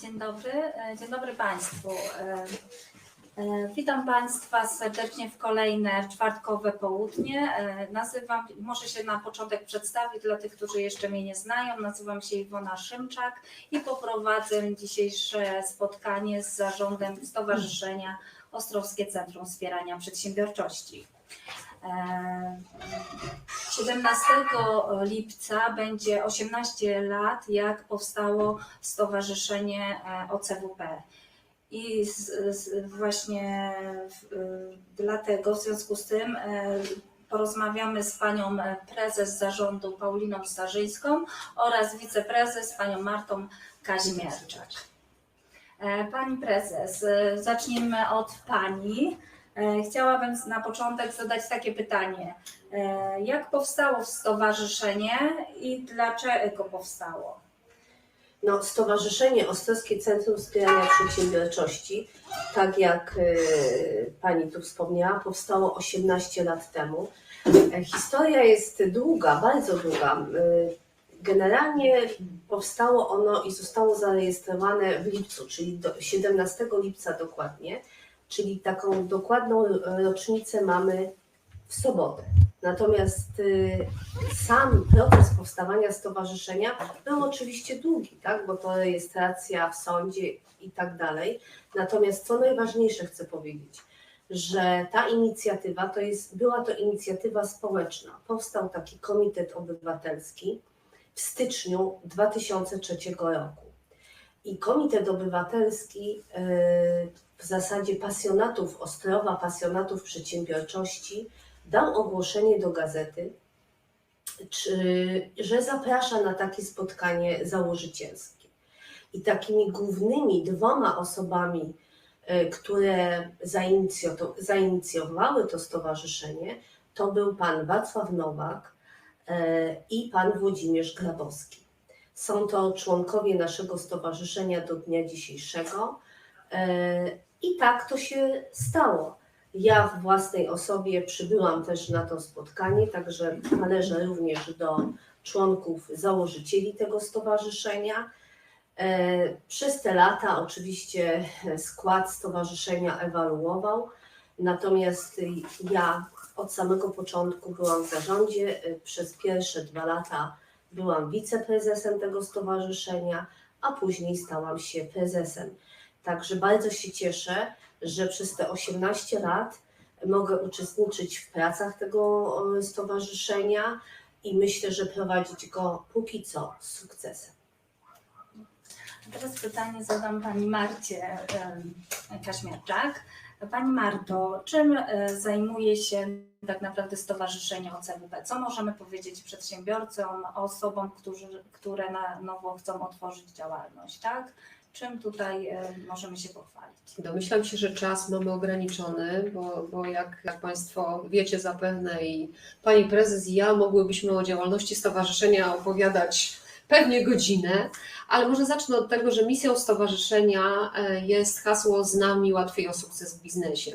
Dzień dobry, e, dzień dobry Państwu. E, e, Witam Państwa serdecznie w kolejne czwartkowe południe. Nazywam, może się na początek przedstawić dla tych, którzy jeszcze mnie nie znają. Nazywam się Iwona Szymczak i poprowadzę dzisiejsze spotkanie z zarządem Stowarzyszenia Ostrowskie Centrum Wspierania Przedsiębiorczości. E, 17 lipca będzie 18 lat, jak powstało Stowarzyszenie e, OCWP. I z, z, właśnie w, y, dlatego, w związku z tym, e, porozmawiamy z panią e, prezes zarządu Pauliną Starzyńską oraz wiceprezes panią Martą Kazimierczak. E, Pani prezes, e, zacznijmy od pani. E, Chciałabym na początek zadać takie pytanie. E, Jak powstało stowarzyszenie i dlaczego powstało? No, Stowarzyszenie Ostrowskie Centrum Wspierania Przedsiębiorczości, tak jak y, Pani tu wspomniała, powstało 18 lat temu. E, Historia jest długa, bardzo długa. Generalnie powstało ono i zostało zarejestrowane w lipcu, czyli do 17 lipca dokładnie, czyli taką dokładną rocznicę mamy w sobotę. Natomiast y, sam proces powstawania stowarzyszenia był oczywiście długi, tak? bo to rejestracja w sądzie i tak dalej. Natomiast co najważniejsze chcę powiedzieć, że ta inicjatywa to jest, była to inicjatywa społeczna. Powstał taki komitet obywatelski w styczniu 2003 roku. I komitet obywatelski y, w zasadzie pasjonatów Ostrowa, pasjonatów przedsiębiorczości dał ogłoszenie do gazety, czy, że zaprasza na takie spotkanie założycielskie. I takimi głównymi dwoma osobami, e, które zainicjo- zainicjowały to stowarzyszenie, to był pan Wacław Nowak e, i pan Włodzimierz Grabowski. Są to członkowie naszego stowarzyszenia do dnia dzisiejszego. I tak to się stało. Ja w własnej osobie przybyłam też na to spotkanie, także należę również do członków założycieli tego stowarzyszenia. E, Przez te lata oczywiście skład stowarzyszenia ewaluował, natomiast ja od samego początku byłam w zarządzie. E, Przez pierwsze dwa lata byłam wiceprezesem tego stowarzyszenia, a później stałam się prezesem. Także bardzo się cieszę, że przez te 18 lat mogę uczestniczyć w pracach tego e, stowarzyszenia i myślę, że prowadzić go póki co z sukcesem. Teraz pytanie zadam pani Marcie em, Kaźmierczak. Pani Marto, czym e, zajmuje się tak naprawdę Stowarzyszenie OCWP? Co możemy powiedzieć przedsiębiorcom, osobom, którzy, które na nowo chcą otworzyć działalność, tak? Czym tutaj e, możemy się pochwalić? Domyślam się, że czas mamy ograniczony, bo, bo jak, jak Państwo wiecie zapewne i Pani Prezes i ja mogłybyśmy o działalności stowarzyszenia opowiadać pewnie godzinę, ale może zacznę od tego, że misją stowarzyszenia e, jest hasło z nami łatwiej o sukces w biznesie.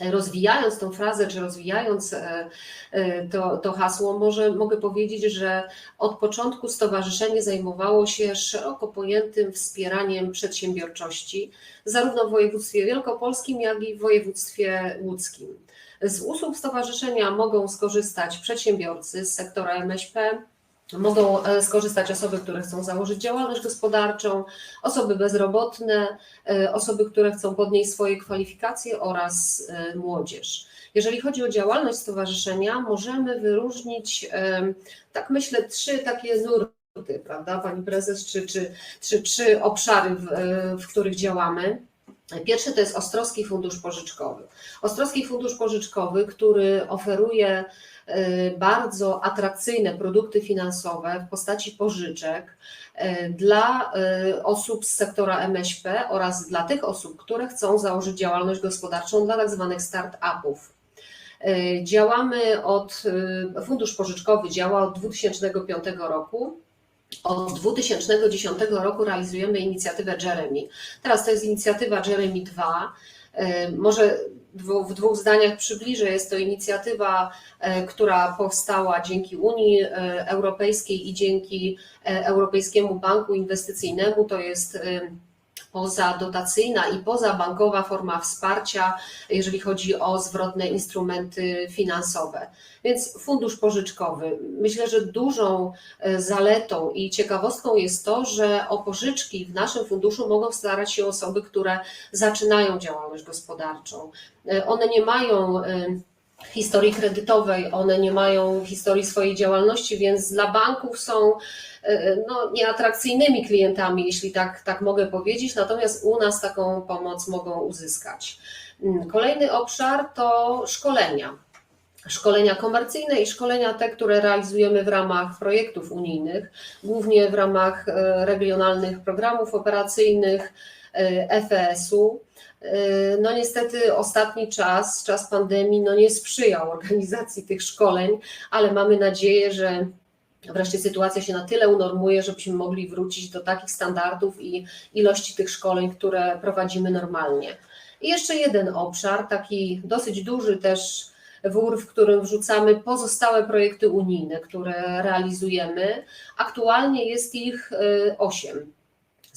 E, Rozwijając tą frazę, czy rozwijając e, e, to, to hasło, może mogę powiedzieć, że od początku stowarzyszenie zajmowało się szeroko pojętym wspieraniem przedsiębiorczości, zarówno w województwie wielkopolskim, jak i w województwie łódzkim. Z usług stowarzyszenia mogą skorzystać przedsiębiorcy z sektora MŚP, mogą e, skorzystać osoby, które chcą założyć działalność gospodarczą, osoby bezrobotne, e, osoby, które chcą podnieść swoje kwalifikacje oraz e, młodzież. Jeżeli chodzi o działalność stowarzyszenia, możemy wyróżnić, tak myślę, trzy takie nurty, prawda, Pani Prezes, czy, czy, czy trzy obszary, w, w których działamy. Pierwszy to jest Ostrowski Fundusz Pożyczkowy. Ostrowski Fundusz Pożyczkowy, który oferuje bardzo atrakcyjne produkty finansowe w postaci pożyczek e, dla e, osób z sektora MŚP oraz dla tych osób, które chcą założyć działalność gospodarczą dla tak zwanych start-upów. Działamy od, Fundusz Pożyczkowy działa od 2005 roku. Od 2010 roku realizujemy inicjatywę Jeremy. Teraz to jest inicjatywa Jeremy 2. Może w dwóch zdaniach przybliżę. Jest to inicjatywa, e, która powstała dzięki Unii e, Europejskiej i dzięki e, Europejskiemu Banku Inwestycyjnemu. To jest pozadotacyjna i pozabankowa forma wsparcia, jeżeli chodzi o zwrotne instrumenty finansowe. Więc fundusz pożyczkowy. Myślę, że dużą e, zaletą i ciekawostką jest to, że o pożyczki w naszym funduszu mogą starać się osoby, które zaczynają działalność gospodarczą. E, One nie mają e, historii kredytowej, one nie mają historii swojej działalności, więc dla banków są e, no, nieatrakcyjnymi klientami, jeśli tak, tak mogę powiedzieć, natomiast u nas taką pomoc mogą uzyskać. Mm, Kolejny obszar to szkolenia. Szkolenia komercyjne i szkolenia te, które realizujemy w ramach projektów unijnych, głównie w ramach e, regionalnych programów operacyjnych e, FES-u. E, No niestety ostatni czas, czas pandemii, no nie sprzyjał organizacji tych szkoleń, ale mamy nadzieję, że wreszcie sytuacja się na tyle unormuje, żebyśmy mogli wrócić do takich standardów i ilości tych szkoleń, które prowadzimy normalnie. I jeszcze jeden obszar, taki dosyć duży też wór, w którym wrzucamy pozostałe projekty unijne, które realizujemy. Aktualnie jest ich y, osiem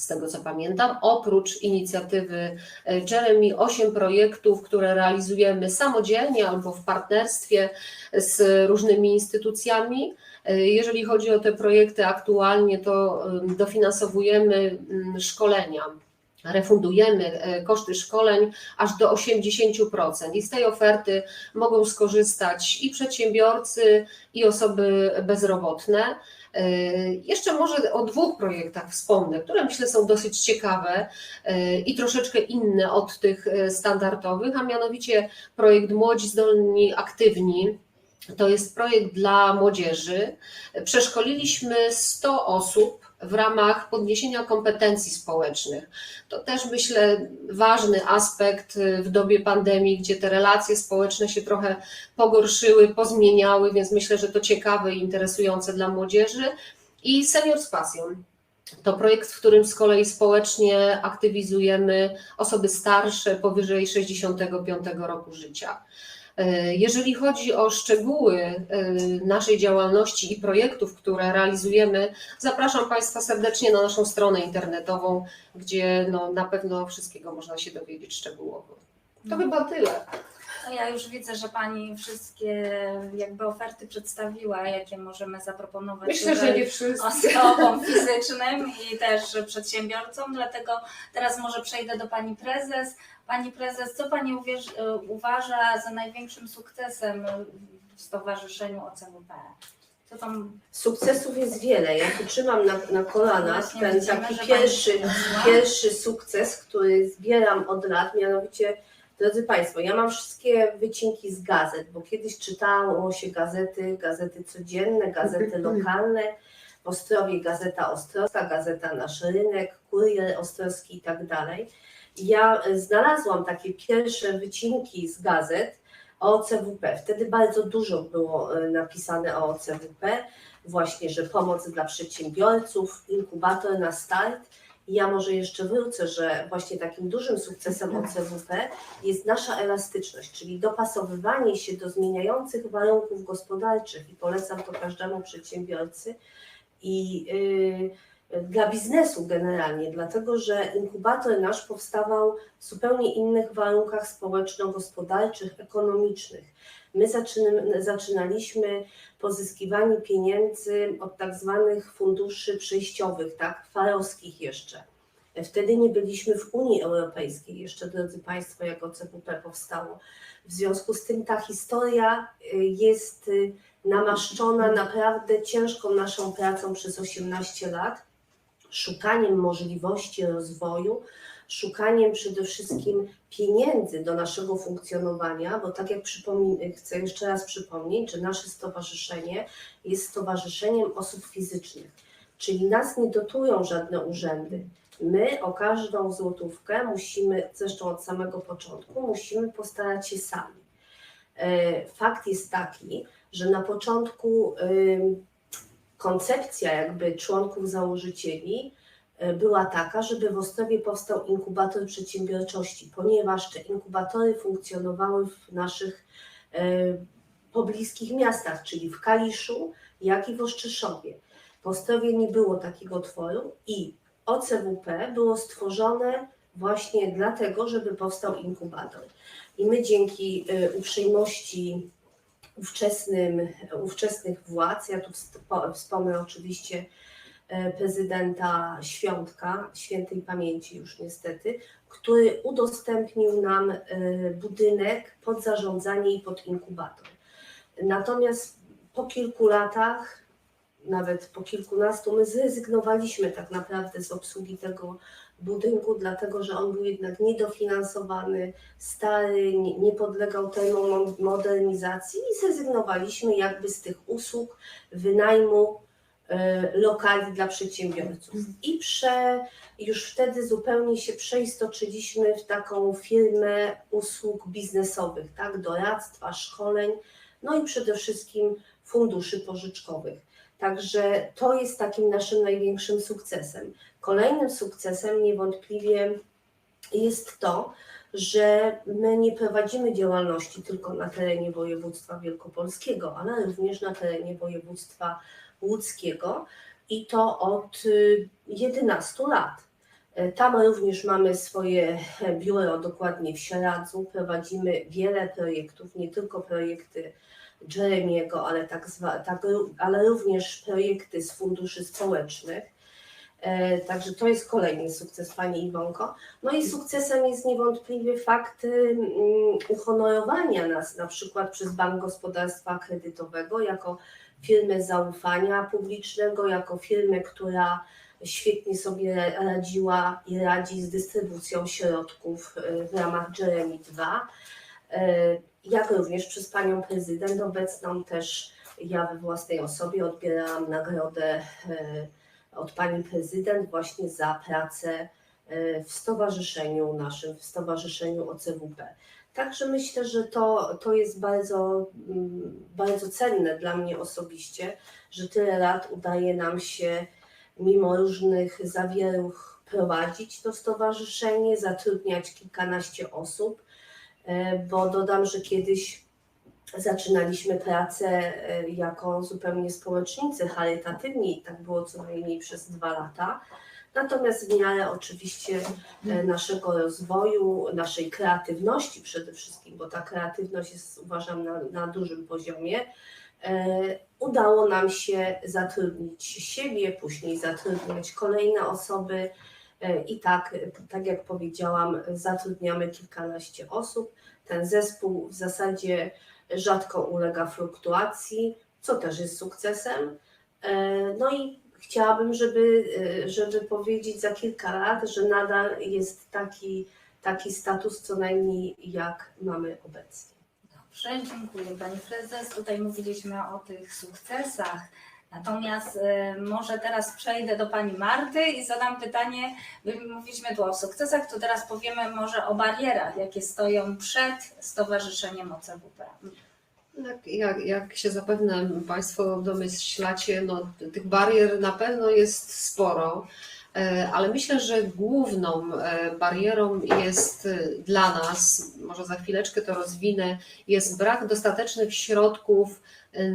z tego co pamiętam, oprócz inicjatywy e, Jeremy, osiem projektów, które realizujemy samodzielnie albo w partnerstwie z różnymi instytucjami. E, Jeżeli chodzi o te projekty aktualnie, to em, dofinansowujemy mm, szkolenia. Refundujemy e, koszty szkoleń aż do 80%. I z tej oferty mogą skorzystać i przedsiębiorcy, i osoby bezrobotne. E, Jeszcze może o dwóch projektach wspomnę, które myślę są dosyć ciekawe e, i troszeczkę inne od tych e, standardowych, a mianowicie projekt Młodzi Zdolni Aktywni. To jest projekt dla młodzieży. Przeszkoliliśmy 100 osób w ramach podniesienia kompetencji społecznych. To też myślę ważny aspekt w dobie pandemii, gdzie te relacje społeczne się trochę pogorszyły, pozmieniały, więc myślę, że to ciekawe i interesujące dla młodzieży. I Senior z pasją. To projekt, w którym z kolei społecznie aktywizujemy osoby starsze powyżej 65 roku życia. E, Jeżeli chodzi o szczegóły e, naszej działalności i projektów, które realizujemy, zapraszam Państwa serdecznie na naszą stronę internetową, gdzie no, na pewno wszystkiego można się dowiedzieć szczegółowo. To chyba tyle. No ja już widzę, że Pani wszystkie jakby oferty przedstawiła, jakie możemy zaproponować Myślę, że nie wszyscy. osobom fizycznym i też przedsiębiorcom, dlatego teraz może przejdę do Pani Prezes. Pani Prezes, co Pani uwierz, uważa za największym sukcesem w Stowarzyszeniu OCWP? Co tam Sukcesów jest wiele. Ja tu trzymam na, na kolanach Właśnie ten widzimy, taki pierwszy, pierwszy sukces, który zbieram od lat, mianowicie, drodzy Państwo, ja mam wszystkie wycinki z gazet, bo kiedyś czytało się gazety, gazety codzienne, gazety lokalne, w Ostrowie Gazeta Ostrowska, Gazeta Nasz Rynek, Kurier Ostrowski i tak dalej. Ja e, znalazłam takie pierwsze wycinki z gazet o OCWP. Wtedy bardzo dużo było e, napisane o OCWP, właśnie, że pomoc dla przedsiębiorców, inkubator na start. Ja może jeszcze wrócę, że właśnie takim dużym sukcesem OCWP jest nasza elastyczność, czyli dopasowywanie się do zmieniających warunków gospodarczych i polecam to każdemu przedsiębiorcy i yy, dla biznesu generalnie, dlatego że inkubator nasz powstawał w zupełnie innych warunkach społeczno-gospodarczych, ekonomicznych. My zaczyn- zaczynaliśmy pozyskiwanie pieniędzy od tak zwanych funduszy przejściowych, tak, farowskich jeszcze. Wtedy nie byliśmy w Unii Europejskiej jeszcze, drodzy Państwo, jak OCWP powstało. W związku z tym ta historia y, jest y, namaszczona naprawdę ciężką naszą pracą przez 18 lat, szukaniem możliwości rozwoju, szukaniem przede wszystkim pieniędzy do naszego funkcjonowania, bo tak jak chcę jeszcze raz przypomnieć, że nasze stowarzyszenie jest stowarzyszeniem osób fizycznych, czyli nas nie dotują żadne urzędy. My o każdą złotówkę musimy, zresztą od samego początku, musimy postarać się sami. E, Fakt jest taki, że na początku koncepcja jakby członków założycieli e, była taka, żeby w Ostrowie powstał inkubator przedsiębiorczości, ponieważ te inkubatory funkcjonowały w naszych e, pobliskich miastach, czyli w Kaliszu, jak i w Ostrzyszowie. W Ostrowie nie było takiego otworu i OCWP było stworzone właśnie dlatego, żeby powstał inkubator. I my dzięki y, uprzejmości ówczesnym, ówczesnych władz, ja tu wspo- wspomnę oczywiście e, prezydenta Świątka, świętej pamięci już niestety, który udostępnił nam e, budynek pod zarządzanie i pod inkubator. Natomiast po kilku latach, nawet po kilkunastu, my zrezygnowaliśmy tak naprawdę z obsługi tego budynku, dlatego że on był jednak niedofinansowany, stary, nie, podlegał termomodernizacji i zrezygnowaliśmy jakby z tych usług wynajmu e, lokali dla przedsiębiorców. I prze, już wtedy zupełnie się przeistoczyliśmy w taką firmę usług biznesowych, tak, doradztwa, szkoleń, no i przede wszystkim funduszy pożyczkowych. Także to jest takim naszym największym sukcesem. Kolejnym sukcesem niewątpliwie jest to, że my nie prowadzimy działalności tylko na terenie województwa wielkopolskiego, ale również na terenie województwa łódzkiego i to od y, 11 lat. E, Tam również mamy swoje biuro, dokładnie w Sieradzu. Prowadzimy wiele projektów, nie tylko projekty Jeremiego, ale, tak zwa, tak, ale również projekty z funduszy społecznych. E, Także to jest kolejny sukces Pani Iwonko. No i sukcesem jest niewątpliwie fakt mm, uhonorowania nas na przykład przez Bank Gospodarstwa Kredytowego jako firmę zaufania publicznego, jako firmę, która świetnie sobie radziła i radzi z dystrybucją środków e, w ramach Jeremy 2 jak również przez panią prezydent obecną też ja we własnej osobie odbierałam nagrodę e, od pani prezydent właśnie za pracę e, w stowarzyszeniu naszym, w stowarzyszeniu OCWP. Także myślę, że to, to jest bardzo, mm, bardzo cenne dla mnie osobiście, że tyle lat udaje nam się mimo różnych zawieruch prowadzić to stowarzyszenie, zatrudniać kilkanaście osób E, bo dodam, że kiedyś zaczynaliśmy pracę e, jako zupełnie społecznicy charytatywni tak było co najmniej przez dwa lata. Natomiast w miarę oczywiście e, naszego rozwoju, naszej kreatywności przede wszystkim, bo ta kreatywność jest uważam na, na dużym poziomie, udało nam się zatrudnić siebie, później zatrudniać kolejne osoby, i tak, tak jak powiedziałam, zatrudniamy kilkanaście osób. Ten zespół w zasadzie rzadko ulega fluktuacji, co też jest sukcesem. No i chciałabym, żeby, żeby powiedzieć za kilka lat, że nadal jest taki, taki status co najmniej jak mamy obecnie. Dobrze, dziękuję Pani Prezes. Tutaj mówiliśmy o tych sukcesach. Natomiast e, może teraz przejdę do Pani Marty i zadam pytanie, mówiliśmy tu o sukcesach, to teraz powiemy może o barierach, jakie stoją przed Stowarzyszeniem OCWP. Jak, jak, jak się zapewne Państwo domyślacie, no, tych barier na pewno jest sporo, e, ale myślę, że główną e, barierą jest e, dla nas, może za chwileczkę to rozwinę, jest brak dostatecznych środków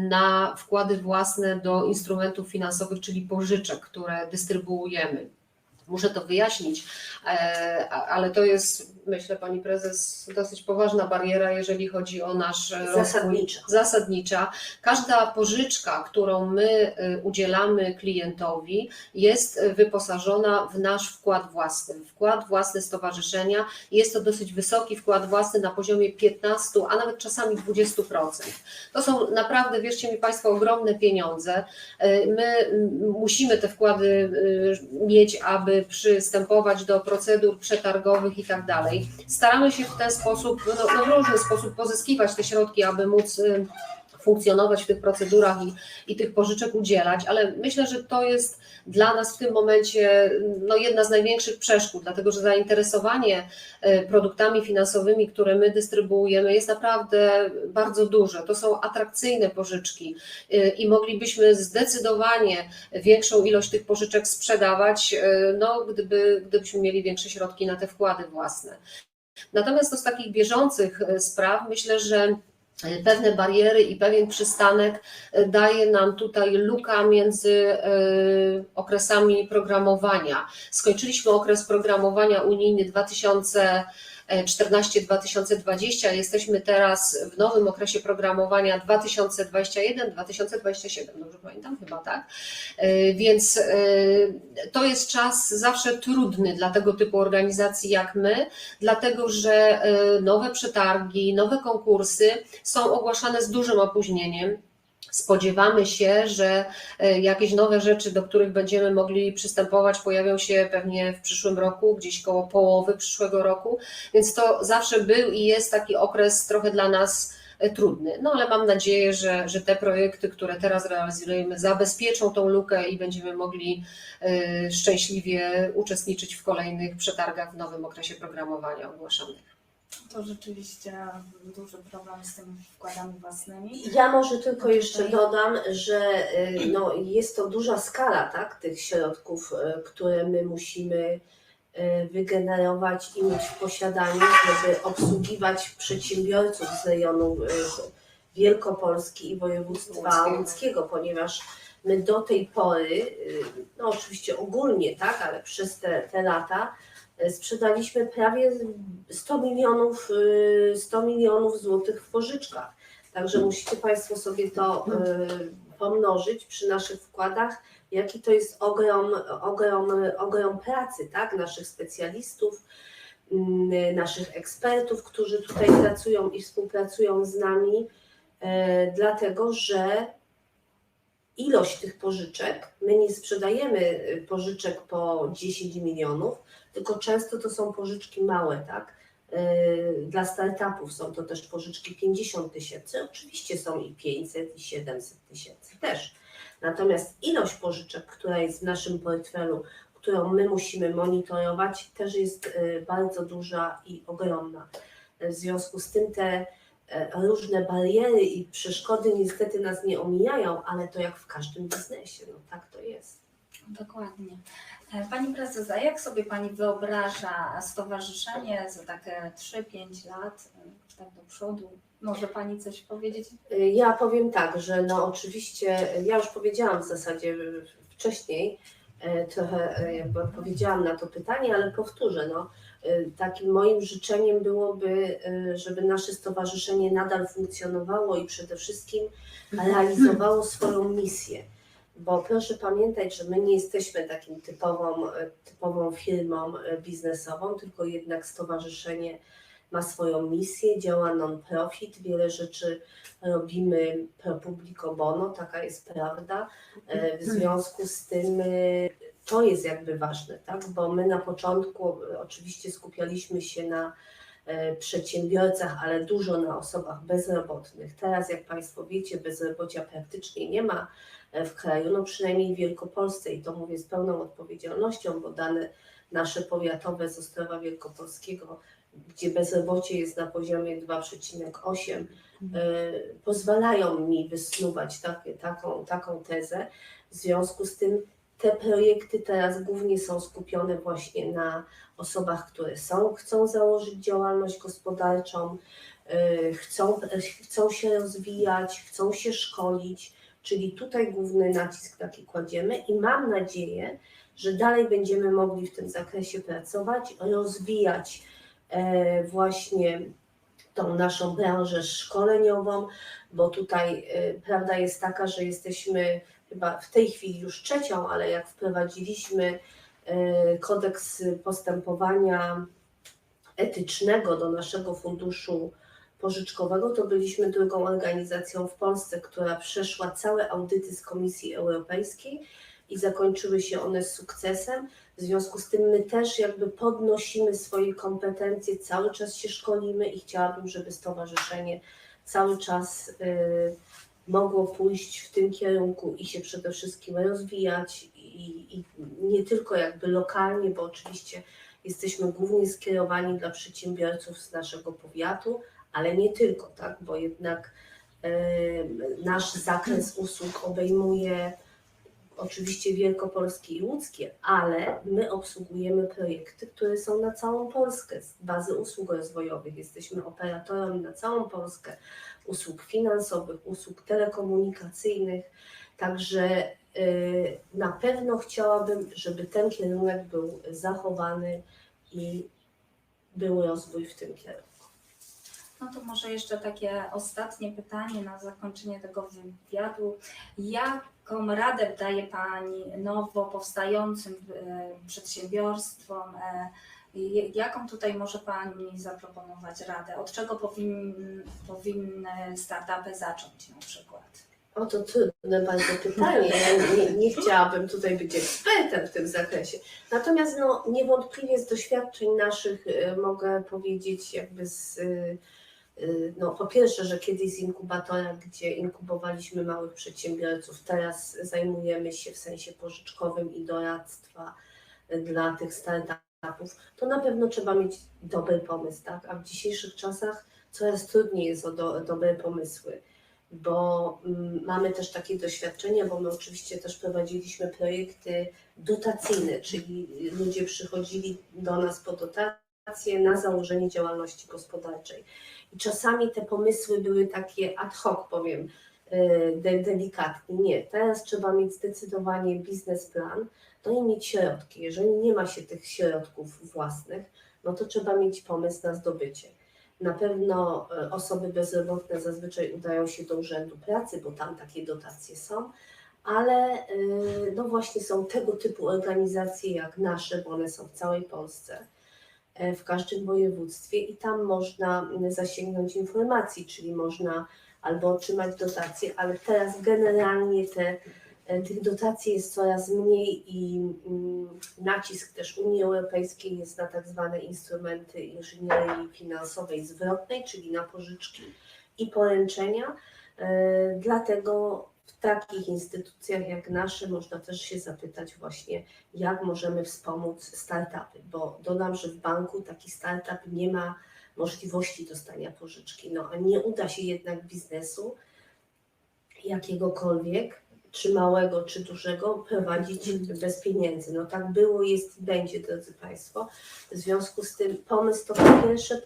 na wkłady własne do instrumentów finansowych, czyli pożyczek, które dystrybuujemy. Muszę to wyjaśnić, e, ale to jest, myślę, pani prezes, dosyć poważna bariera, jeżeli chodzi o nasz rozwój. Zasadnicza. Zasadnicza. Każda pożyczka, którą my y, udzielamy klientowi, jest y, wyposażona w nasz wkład własny. Wkład własny stowarzyszenia jest to dosyć wysoki wkład własny na poziomie 15, a nawet czasami 20%. To są naprawdę, wierzcie mi Państwo, ogromne pieniądze. Y, My musimy te wkłady mieć, aby przystępować do procedur przetargowych i tak dalej. Staramy się w ten sposób, no, no w różny sposób pozyskiwać te środki, aby móc y, funkcjonować w tych procedurach i, i tych pożyczek udzielać, ale myślę, że to jest dla nas w tym momencie no, jedna z największych przeszkód, dlatego że zainteresowanie y, produktami finansowymi, które my dystrybuujemy, jest naprawdę bardzo duże. To są atrakcyjne pożyczki y, i moglibyśmy zdecydowanie większą ilość tych pożyczek sprzedawać, y, no, gdyby, gdybyśmy mieli większe środki na te wkłady własne. Natomiast to z takich bieżących spraw myślę, że e, pewne bariery i pewien przystanek e, daje nam tutaj luka między e, okresami programowania. Skończyliśmy okres programowania unijny 2014-2020, jesteśmy teraz w nowym okresie programowania 2021-2027, dobrze pamiętam chyba, tak? E, Więc e, to jest czas zawsze trudny dla tego typu organizacji jak my, dlatego że e, nowe przetargi, nowe konkursy są ogłaszane z dużym opóźnieniem. Spodziewamy się, że e, jakieś nowe rzeczy, do których będziemy mogli przystępować, pojawią się pewnie w przyszłym roku, gdzieś koło połowy przyszłego roku, więc to zawsze był i jest taki okres trochę dla nas e, trudny. No ale mam nadzieję, że, że te projekty, które teraz realizujemy, zabezpieczą tą lukę i będziemy mogli e, szczęśliwie uczestniczyć w kolejnych przetargach w nowym okresie programowania ogłaszanych. To rzeczywiście duży problem z tymi wkładami własnymi. Ja może tylko jeszcze dodam, że y, no, jest to duża skala tak, tych środków, y, które my musimy y, wygenerować i mieć w posiadaniu, żeby obsługiwać przedsiębiorców z rejonu y, Wielkopolski i województwa Łódzkiego. łódzkiego, ponieważ my do tej pory, y, no oczywiście ogólnie, tak, ale przez te, te lata sprzedaliśmy prawie 100 milionów, y, 100 milionów złotych w pożyczkach. Także musicie Państwo sobie to y, pomnożyć przy naszych wkładach, jaki to jest ogrom, ogrom, ogrom pracy, tak? Naszych specjalistów, mm, naszych ekspertów, którzy tutaj pracują i współpracują z nami, dlatego że ilość tych pożyczek, my nie sprzedajemy y, pożyczek po 10 milionów, tylko często to są pożyczki małe, tak? Yy, Dla startupów są to też pożyczki 50 tysięcy, oczywiście są i 500 i 700 tysięcy też. Natomiast ilość pożyczek, która jest w naszym portfelu, którą my musimy monitorować, też jest yy, bardzo duża i ogromna. W związku z tym te różne bariery i przeszkody niestety nas nie omijają, ale to jak w każdym biznesie, no tak to jest. Dokładnie. E, Pani prezes, a jak sobie Pani wyobraża stowarzyszenie za takie 3-5 lat, e, tak do przodu? Może Pani coś powiedzieć? Ja powiem tak, że no oczywiście, ja już powiedziałam w zasadzie wcześniej, e, trochę e, jakby odpowiedziałam na to pytanie, ale powtórzę, no, e, takim moim życzeniem byłoby, e, żeby nasze stowarzyszenie nadal funkcjonowało i przede wszystkim realizowało swoją misję. Bo proszę pamiętać, że my nie jesteśmy takim typową, e, typową firmą e, biznesową, tylko jednak stowarzyszenie ma swoją misję, działa non-profit, wiele rzeczy robimy pro publico bono, taka jest prawda. E, W związku z tym e, to jest jakby ważne, tak? bo my na początku e, oczywiście skupialiśmy się na przedsiębiorcach, ale dużo na osobach bezrobotnych. Teraz, jak Państwo wiecie, bezrobocia praktycznie nie ma w kraju, no przynajmniej w Wielkopolsce i to mówię z pełną odpowiedzialnością, bo dane nasze powiatowe z Ostrowa Wielkopolskiego, gdzie bezrobocie jest na poziomie 2,8, e, pozwalają mi wysnuwać takie, taką, taką tezę. W związku z tym te projekty teraz głównie są skupione właśnie na osobach, które są, chcą założyć działalność gospodarczą, y, chcą, chcą się rozwijać, chcą się szkolić, czyli tutaj główny nacisk taki kładziemy i mam nadzieję, że dalej będziemy mogli w tym zakresie pracować, rozwijać e, właśnie tą naszą branżę szkoleniową, bo tutaj y, prawda jest taka, że jesteśmy chyba w tej chwili już trzecią, ale jak wprowadziliśmy y, kodeks postępowania etycznego do naszego funduszu pożyczkowego, to byliśmy drugą organizacją w Polsce, która przeszła całe audyty z Komisji Europejskiej i zakończyły się one sukcesem. W związku z tym my też jakby podnosimy swoje kompetencje, cały czas się szkolimy i chciałabym, żeby stowarzyszenie cały czas y, mogło pójść w tym kierunku i się przede wszystkim rozwijać i, i nie tylko jakby lokalnie, bo oczywiście jesteśmy głównie skierowani dla przedsiębiorców z naszego powiatu, ale nie tylko, tak, bo jednak y, nasz zakres usług obejmuje oczywiście wielkopolskie i łódzkie, ale my obsługujemy projekty, które są na całą Polskę z bazy usług rozwojowych. Jesteśmy operatorem na całą Polskę usług finansowych, usług telekomunikacyjnych, także y, na pewno chciałabym, żeby ten kierunek był zachowany i był rozwój w tym kierunku. No to może jeszcze takie ostatnie pytanie na zakończenie tego wywiadu. Jaką radę daje Pani nowo powstającym e, przedsiębiorstwom? E, Jaką tutaj może Pani zaproponować radę? Od czego powin, powinny startupy zacząć na przykład? O to trudne bardzo pytanie. Ja nie, nie chciałabym tutaj być ekspertem w tym zakresie. Natomiast no, niewątpliwie z doświadczeń naszych y, mogę powiedzieć jakby z no, po pierwsze, że kiedyś z inkubatora, gdzie inkubowaliśmy małych przedsiębiorców, teraz zajmujemy się w sensie pożyczkowym i doradztwa y, dla tych startupów, to na pewno trzeba mieć dobry pomysł, tak? A w dzisiejszych czasach coraz trudniej jest o do, dobre pomysły bo mm, mamy też takie doświadczenia, bo my oczywiście też prowadziliśmy projekty dotacyjne, czyli ludzie przychodzili do nas po dotacje na założenie działalności gospodarczej. I czasami te pomysły były takie ad hoc, powiem de, delikatnie. Nie, teraz trzeba mieć zdecydowanie biznesplan, no i mieć środki. Jeżeli nie ma się tych środków własnych, no to trzeba mieć pomysł na zdobycie. Na pewno e, osoby bezrobotne zazwyczaj udają się do Urzędu Pracy, bo tam takie dotacje są, ale e, no właśnie są tego typu organizacje jak nasze, bo one są w całej Polsce, w każdym województwie i tam można zasięgnąć informacji, czyli można albo otrzymać dotacje, ale teraz generalnie te, tych dotacji jest coraz mniej i mm, nacisk też Unii Europejskiej jest na tak zwane instrumenty inżynierii finansowej zwrotnej, czyli na pożyczki i poręczenia. E, Dlatego w takich instytucjach jak nasze można też się zapytać właśnie, jak możemy wspomóc startupy, bo dodam, że w banku taki startup nie ma możliwości dostania pożyczki, no a nie uda się jednak biznesu jakiegokolwiek, czy małego, czy dużego, prowadzić bez pieniędzy. No tak było, jest i będzie, drodzy Państwo. W związku z tym pomysł to po pierwsze,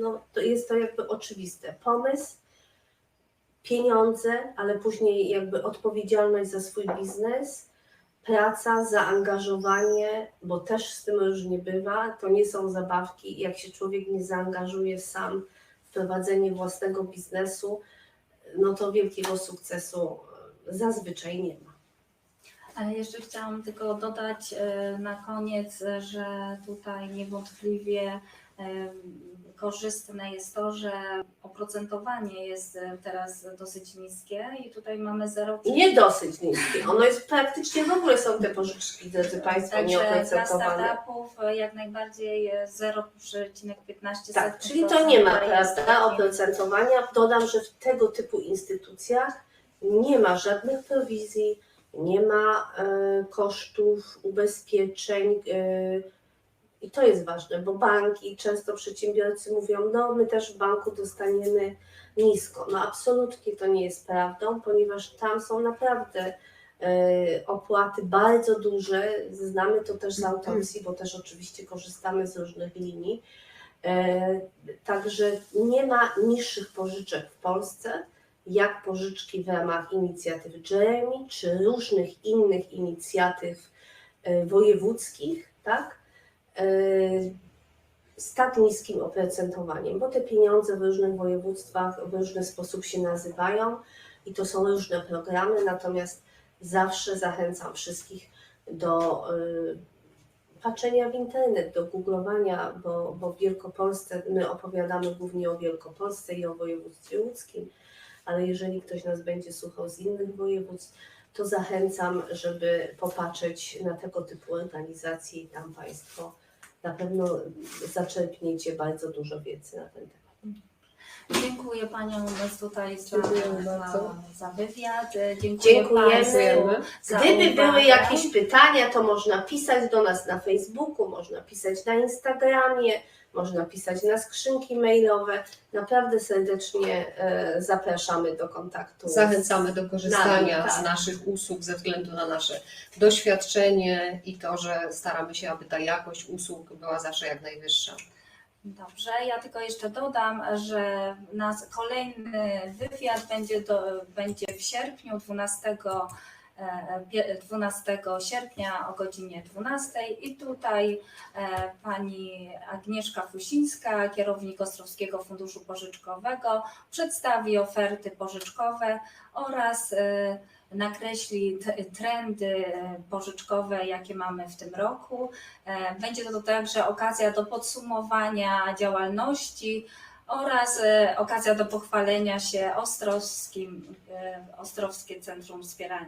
no, to jest to jakby oczywiste. Pomysł, pieniądze, ale później jakby odpowiedzialność za swój biznes, praca, zaangażowanie, bo też z tym różnie bywa. To nie są zabawki. Jak się człowiek nie zaangażuje sam w prowadzenie własnego biznesu, no to wielkiego sukcesu zazwyczaj nie ma. Ale jeszcze chciałam tylko dodać e, na koniec, e, że tutaj niewątpliwie e, korzystne jest to, że oprocentowanie jest e, teraz dosyć niskie i tutaj mamy 0,5%. Nie dosyć niskie. Ono jest praktycznie w ogóle są te pożyczki, drodzy Państwo, Także dla startupów e, jak najbardziej e, 0,15%. Tak, czyli to nie ma, prawda, oprocentowania. Dodam, że w tego typu instytucjach nie ma żadnych prowizji, nie ma e, kosztów ubezpieczeń. E, I to jest ważne, bo banki, często przedsiębiorcy mówią, no my też w banku dostaniemy nisko. No absolutnie to nie jest prawdą, ponieważ tam są naprawdę e, opłaty bardzo duże. Znamy to też z autopsji, bo też oczywiście korzystamy z różnych linii. E, Także nie ma niższych pożyczek w Polsce, jak pożyczki w ramach inicjatyw Jeremy czy różnych innych inicjatyw e, wojewódzkich, tak? E, Z tak niskim oprocentowaniem, bo te pieniądze w różnych województwach w różny sposób się nazywają i to są różne programy, natomiast zawsze zachęcam wszystkich do e, patrzenia w internet, do googlowania, bo, bo w Wielkopolsce, my opowiadamy głównie o Wielkopolsce i o województwie łódzkim, ale jeżeli ktoś nas będzie słuchał z innych województw, to zachęcam, żeby popatrzeć na tego typu organizacje i tam Państwo na pewno zaczerpniecie bardzo dużo wiedzy na ten temat. Dziękuję Panią tutaj za, za, za wywiad. Dziękuję Dziękujemy. za Gdyby uwagę. były jakieś pytania, to można pisać do nas na Facebooku, można pisać na Instagramie, można pisać na skrzynki mailowe. Naprawdę serdecznie e, zapraszamy do kontaktu. Zachęcamy do korzystania Nami, tak. z naszych usług ze względu na nasze doświadczenie i to, że staramy się, aby ta jakość usług była zawsze jak najwyższa. Dobrze, ja tylko jeszcze dodam, że nas kolejny wywiad będzie, do, będzie w sierpniu 12, e, pie- 12 sierpnia o godzinie 12 i tutaj e, pani Agnieszka Fusińska, kierownik Ostrowskiego Funduszu Pożyczkowego przedstawi oferty pożyczkowe oraz e, nakreśli trendy e, pożyczkowe, jakie mamy w tym roku. E, Będzie to także okazja do podsumowania działalności oraz e, okazja do pochwalenia się Ostrowskim, e, Ostrowskie Centrum Wspierania